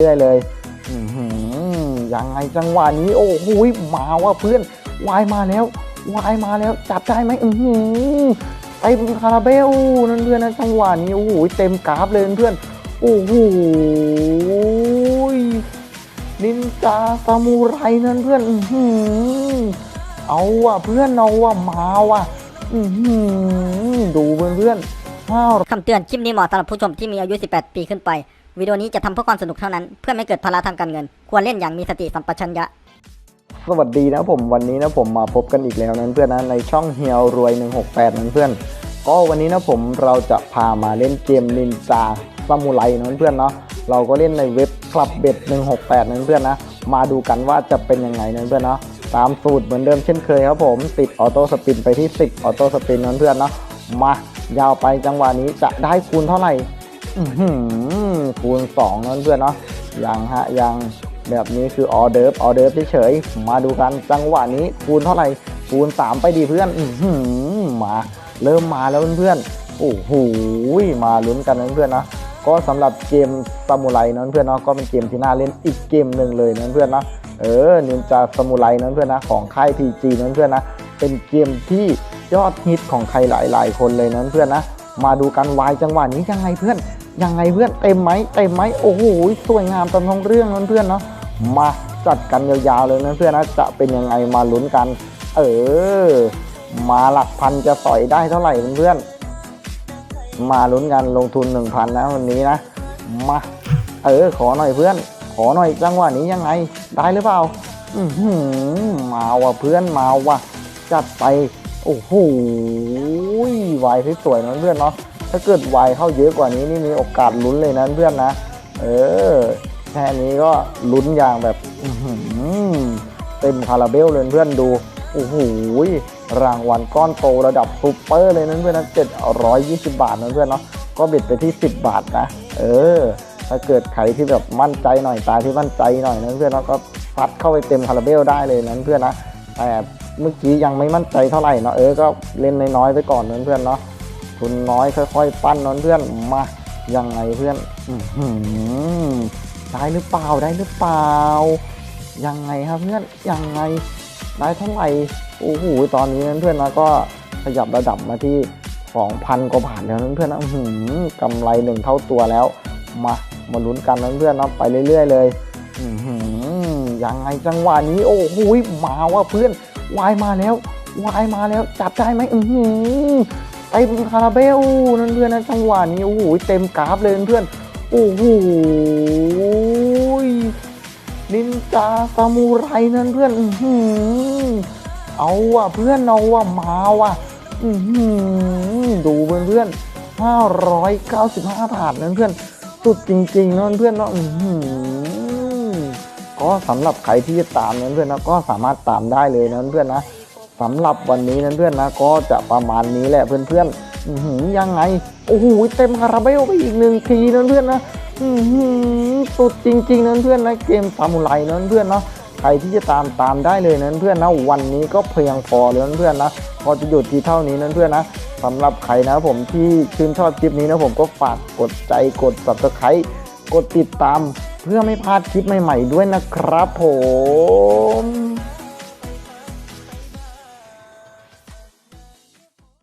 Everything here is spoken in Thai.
เรื่อยเลยอือหือยังไงจังหวะนี้โอ้โหมาว่ะเพื่อนวายมาแล้ววายมาแล้ว จับได้ไหมอือหือเต็มคาราเบลนั่นเพื่อนนะจังหวะนี้โอ้โหเต็มกราฟเลยเพื่อนโอ้โหนินจาซามูไรนั่นเพื่อนอือหือเอาว่ะเพื่อนเอาว่ะมาว่ะอือหือดูเพื่อนเพื่อนคำเตือนคลิปนี้เหมาะสำหรับผู้ชมที่มีอายุ 18 ปีขึ้นไป วิดีโอนี้จะทำเพื่อความสนุกเท่านั้น เพื่อไม่เกิดภาระทางการเงิน ควรเล่นอย่างมีสติสัมปชัญญะ สวัสดีนะผมวันนี้นะผมมาพบกันอีกแล้วนั้นเพื่อนนะในช่องเฮียวรวย 168นั้นเพื่อน ก็วันนี้นะผมเราจะพามาเล่นเกมนินจาซามูไรนั้นเพื่อนเนาะเราก็เล่นในเว็บคลับเบ็ด168นั้นเพื่อนนะ มาดูกันว่าจะเป็นยังไงนั้นเพื่อนเนาะตามสูตรเหมือนเดิมเช่นเคยครับผมติดออโต้สปินไปที่10ออโต้สปินนั้นเพื่อนเนาะมายาวไปจังหวะนี้จะได้คูณเท่าไหร่ อื้อหือคูณ2นั้นเพื่อนเนาะยังฮะยังแบบนี้คือออเดิร์ฟออเดิร์ฟเฉยๆมาดูกันจังหวะนี้คูณเท่าไหร่คูณ3ไปดีเพื่อนมาเริ่มมาแล้วเพื่อนๆโอ้โหมาลุ้นกันเพื่อนนะก็สำหรับเกมซามูไรนั้นเพื่อนเนาะก็เป็นเกมที่น่าเล่นอีกเกมหนึ่งเลยนั้นเพื่อนนะเออนินจาซามูไรนั้นเพื่อนนะของค่าย PG นั้นเพื่อนนะเป็นเกมที่ยอดฮิตของใครหลาย ๆ คนเลยนั้นเพื่อนนะมาดูกันวายจังหวะนี้ยังไงเพื่อน ยังไงเพื่อนเต็มไหมเต็มไหมโอ้โหสวยงามตามท้องเรื่องเพื่อนเนาะมาจัดกันยาวๆเลยนะเพื่อนนะจะเป็นยังไงมาลุ้นกัน เออ มาหลักพันจะต่อยได้เท่าไหร่เพื่อนๆมาลุ้นกันลงทุน 1,000นะวันนี้นะมาเออขอหน่อยเพื่อน ขอหน่อยจังหวะนี้ยังไงได้หรือเปล่าอืมาว่ะเพื่อนมาว่ะจัดไปโอ้โหวายสวยๆนะเพื่อนเนาะ ถ้าเกิดไวเข้าเยอะกว่านี้นี่มีโอกาสลุ้นเลยนะเพื่อนนะ เออแค่นี้ก็ลุ้นอย่างแบบเต็มคาราเบลเลยเพื่อนดูโอ้โหรางวัลก้อนโตระดับซูเปอร์เลยนั้นเพื่อนนะ720บาทนะเพื่อนเนาะก็เบ็ดไปที่10บาทนะ เออ ถ้าเกิดใครที่แบบมั่นใจหน่อยตาที่มั่นใจหน่อยนะเพื่อนเนาะก็ซัดเข้าไปเต็มคาราเบลได้เลยนั้นเพื่อนนะแต่เมื่อกี้ยังไม่มั่นใจเท่าไหร่เนาะเออก็เล่นน้อยๆไปก่อนนั้นเพื่อนเนาะ ทุนน้อยค่อย ๆ ปั้นนั้นเพื่อนมายังไงเพื่อนอได้หรือเปล่าได้หรือเปล่า ยังไงครับเพื่อนยังไงได้เท่าไหร่โอ้โหตอนนี้เพื่อนนะก็ขยับระดับมาที่2,000กว่าบาทแล้วเพื่อนนะอื้อหือกำไรหนึ่งเท่าตัวแล้ว มามาลุ้นกันเพื่อนนะไปเรื่อย ๆ เลยอือหือยังไงจังหวะนี้โอ้โหมาว่ะเพื่อนวายมาแล้ววายมาแล้วจับได้ไหมอือหือ เต็มคาราเบลนั่นเพื่อนนะจังหวะนี้โอ้โหเต็มกราฟเลยเพื่อนโอ้โหนินจาซามูไรนั่นเพื่อนอืเอาว่ะเพื่อนเอาว่ะมาว่ะดูเพื่อนเพื่อนห้าร้อยเก้าสิบห้าบาทนั่นเพื่อนสุดจริงๆนั่นเพื่อนเนาะก็สำหรับใครที่จะตามนั้นเพื่อนนะก็สามารถตามได้เลยนั้นเพื่อนนะ สำหรับวันนี้นั้นเพื่อนนะก็จะประมาณนี้แหละเพื่อนๆอยังไง โอ้โหเต็มคาราเบลไปอีกหนึ่งทีนั้นเพื่อนนะสุดจริงๆนั้นเพื่อนนะเกมซามูไรนั้นเพื่อนเนาะใครที่จะตามตามได้เลยนั้นเพื่อนนะวันนี้ก็เพียงพอเลยนั้นเพื่อนนะพอจะหยุดที่เท่านี้นั้นเพื่อนนะสำหรับใครนะผมที่ชื่นชอบคลิปนี้นะผมก็ฝากกดใจกด subscribe กดติดตามเพื่อไม่พลาดคลิปใหม่ ๆ ด้วยนะครับผม